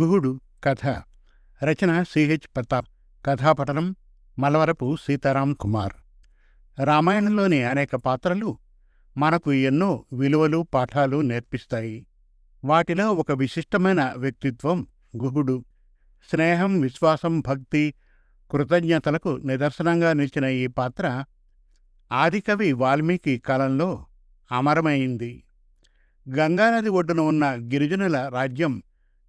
గుహుడు కథ రచన సిహెచ్ ప్రతాప్ కథాపఠనం మలవరపు సీతారాం కుమార్. రామాయణంలోని అనేక పాత్రలు మనకు ఎన్నో విలువలు పాఠాలు నేర్పిస్తాయి. వాటిలో ఒక విశిష్టమైన వ్యక్తిత్వం గుహుడు. స్నేహం విశ్వాసం భక్తి కృతజ్ఞతలకు నిదర్శనంగా నిలిచిన ఈ పాత్ర ఆదికవి వాల్మీకి కాలంలో అమరమైంది. గంగానది ఒడ్డున ఉన్న గిరిజనుల రాజ్యం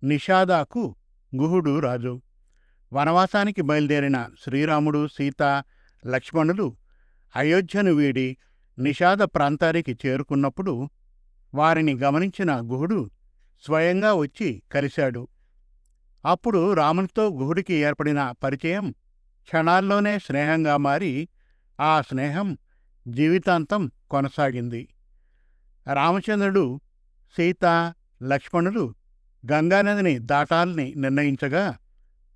నిషాదాకు గుహుడు రాజు. వనవాసానికి బయలుదేరిన శ్రీరాముడు సీత లక్ష్మణులు అయోధ్యను వీడి నిషాద ప్రాంతానికి చేరుకున్నప్పుడు వారిని గమనించిన గుహుడు స్వయంగా వచ్చి కలిశాడు అప్పుడు రామునితో గుహుడికి ఏర్పడిన పరిచయం క్షణాల్లోనే స్నేహంగా మారి ఆ స్నేహం జీవితాంతం కొనసాగింది. రామచంద్రుడు సీత లక్ష్మణులు గంగానదిని దాటాలని నిర్ణయించగా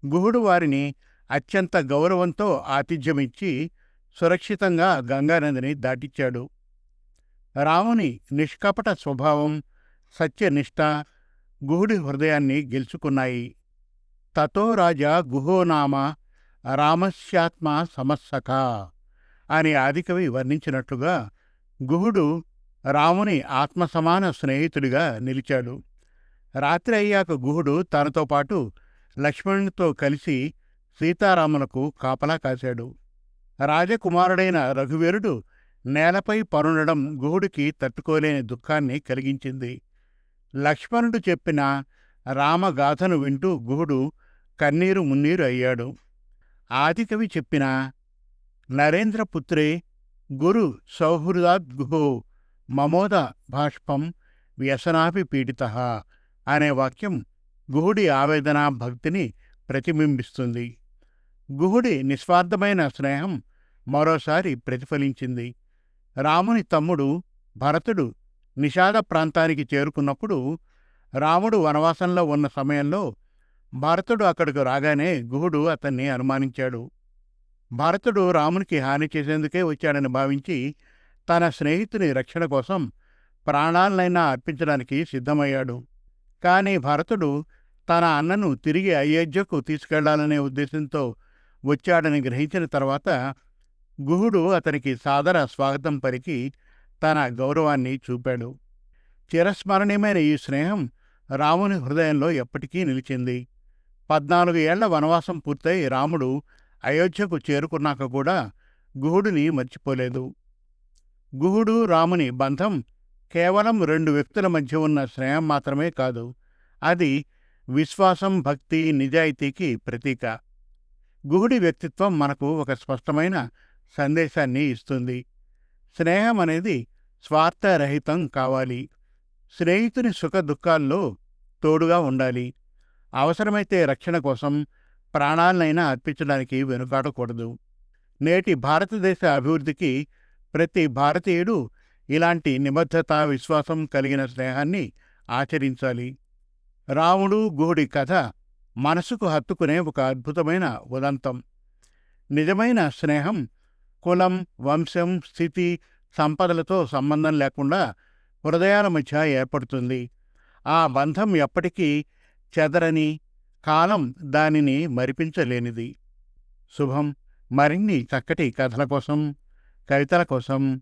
గుహుడు వారిని అత్యంత గౌరవంతో ఆతిథ్యమిచ్చి సురక్షితంగా గంగానదిని దాటిచ్చాడు. రాముని నిష్కపట స్వభావం సత్యనిష్ట గుహుడి హృదయాన్ని గెలుచుకున్నాయి. తతో రాజా గుహోనామ రామస్యాత్మ సమస్సక అని ఆదికవి వర్ణించినట్లుగా గుహుడు రాముని ఆత్మసమాన స్నేహితుడిగా నిలిచాడు. రాత్రి అయ్యాక గుహుడు తనతో పాటు లక్ష్మణునితో కలిసి సీతారాములకు కాపలా కాశాడు. రాజకుమారుడైన రఘువీరుడు నేలపై పరుండడం గుహుడికి తట్టుకోలేని దుఃఖాన్ని కలిగించింది. లక్ష్మణుడు చెప్పిన రామగాథను వింటూ గుహుడు కన్నీరు మున్నీరు అయ్యాడు. ఆదికవి చెప్పిన నరేంద్రపుత్రే గురు సౌహృదాద్గుహో మమోద భాష్పం వ్యసనాభి పీడిత అనే వాక్యం గుహుడి ఆవేదన భక్తిని ప్రతిబింబిస్తుంది. గుహుడి నిస్వార్థమైన స్నేహం మరోసారి ప్రతిఫలించింది. రాముని తమ్ముడు భరతుడు నిషాద ప్రాంతానికి చేరుకున్నప్పుడు రాముడు వనవాసంలో ఉన్న సమయంలో భరతుడు అక్కడికి రాగానే గుహుడు అతన్ని అనుమానించాడు. భరతుడు రామునికి హాని చేసేందుకే వచ్చాడని భావించి తన స్నేహితుని రక్షణ కోసం ప్రాణాలనైనా అర్పించడానికి సిద్ధమయ్యాడు. కానీ భరతుడు తన అన్నను తిరిగి అయోధ్యకు తీసుకెళ్ళాలనే ఉద్దేశంతో వచ్చాడని గ్రహించిన తర్వాత గుహుడు అతనికి సాదర స్వాగతం పలికి తన గౌరవాన్ని చూపాడు. చిరస్మరణీయమైన ఈ స్నేహం రాముని హృదయంలో ఎప్పటికీ నిలిచింది. పద్నాలుగు ఏళ్ళ వనవాసం పూర్తయి రాముడు అయోధ్యకు చేరుకున్నాక కూడా గుహుడిని మర్చిపోలేదు. గుహుడు రాముని బంధం కేవలం రెండు వ్యక్తుల మధ్య ఉన్న స్నేహం మాత్రమే కాదు అది విశ్వాసం భక్తి నిజాయితీకి ప్రతీక. గుహుడి వ్యక్తిత్వం మనకు ఒక స్పష్టమైన సందేశాన్ని ఇస్తుంది. స్నేహం అనేది స్వార్థరహితం కావాలి. స్నేహితుని సుఖ దుఃఖాల్లో తోడుగా ఉండాలి. అవసరమైతే రక్షణ కోసం ప్రాణాలనైనా అర్పించడానికి వెనుకాడకూడదు. నేటి భారతదేశ అభివృద్ధికి ప్రతి భారతీయుడు ఇలాంటి నిబద్ధత విశ్వాసం కలిగిన స్నేహాన్ని ఆచరించాలి. రాముడు గుహుడి కథ మనసుకు హత్తుకునే ఒక అద్భుతమైన ఉదంతం. నిజమైన స్నేహం కులం వంశం స్థితి సంపదలతో సంబంధం లేకుండా హృదయాల మధ్య ఏర్పడుతుంది. ఆ బంధం ఎప్పటికీ చెదరని కాలం దానిని మరిపించలేనిది. శుభం. మరిన్ని చక్కటి కథల కోసం కవితల కోసం